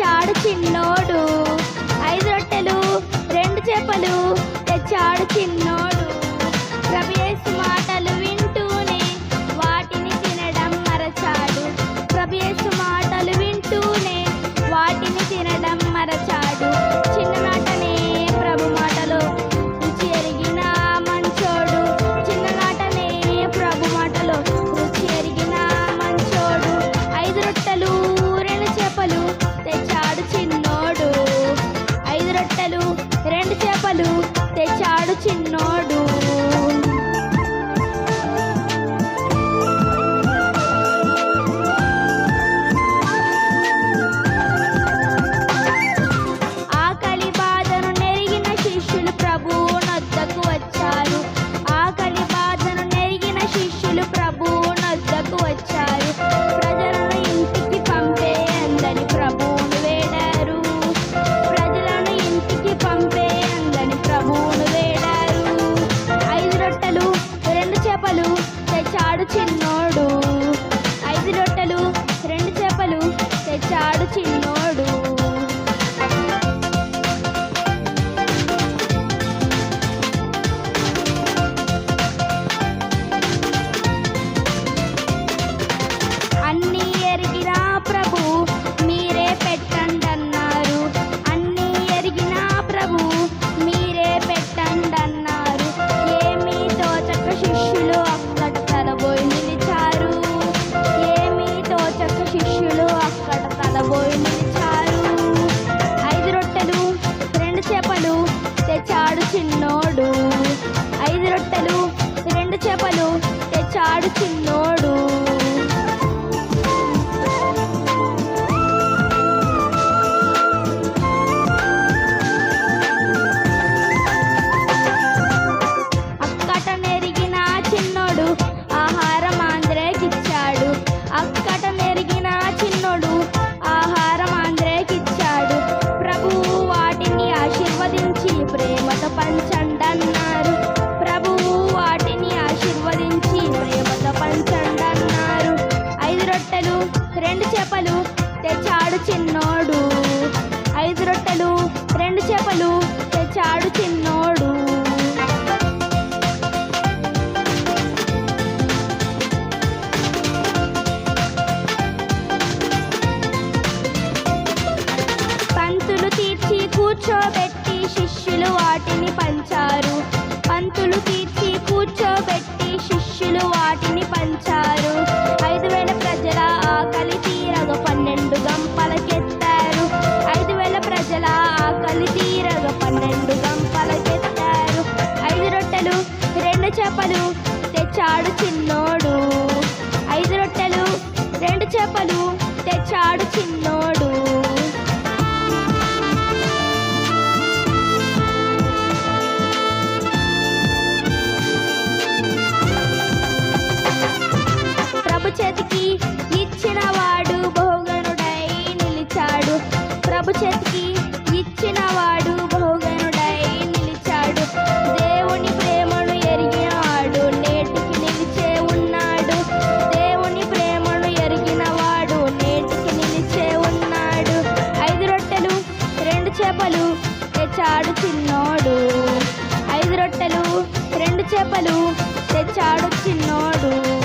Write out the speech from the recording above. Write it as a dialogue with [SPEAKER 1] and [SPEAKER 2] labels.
[SPEAKER 1] ചാട് ചിന്നോട് you know రెండు చేపలు తెచ్చాడు చిన్నోడు. ఐదు రొట్టెలు రెండు చేపలు తెచ్చాడు చిన్నోడు. పంతులు తీర్చి కూర్చోబెట్టి శిష్యులు వాటిని పంచారు. పంతులు తెచ్చాడు చిన్నోడు. ఐదు రొట్టెలు రెండు చేపలు తెచ్చాడు చిన్నోడు. చిన్నోడు. ఐదు రొట్టెలు రెండు చేపలు తెచ్చాడు చిన్నోడు.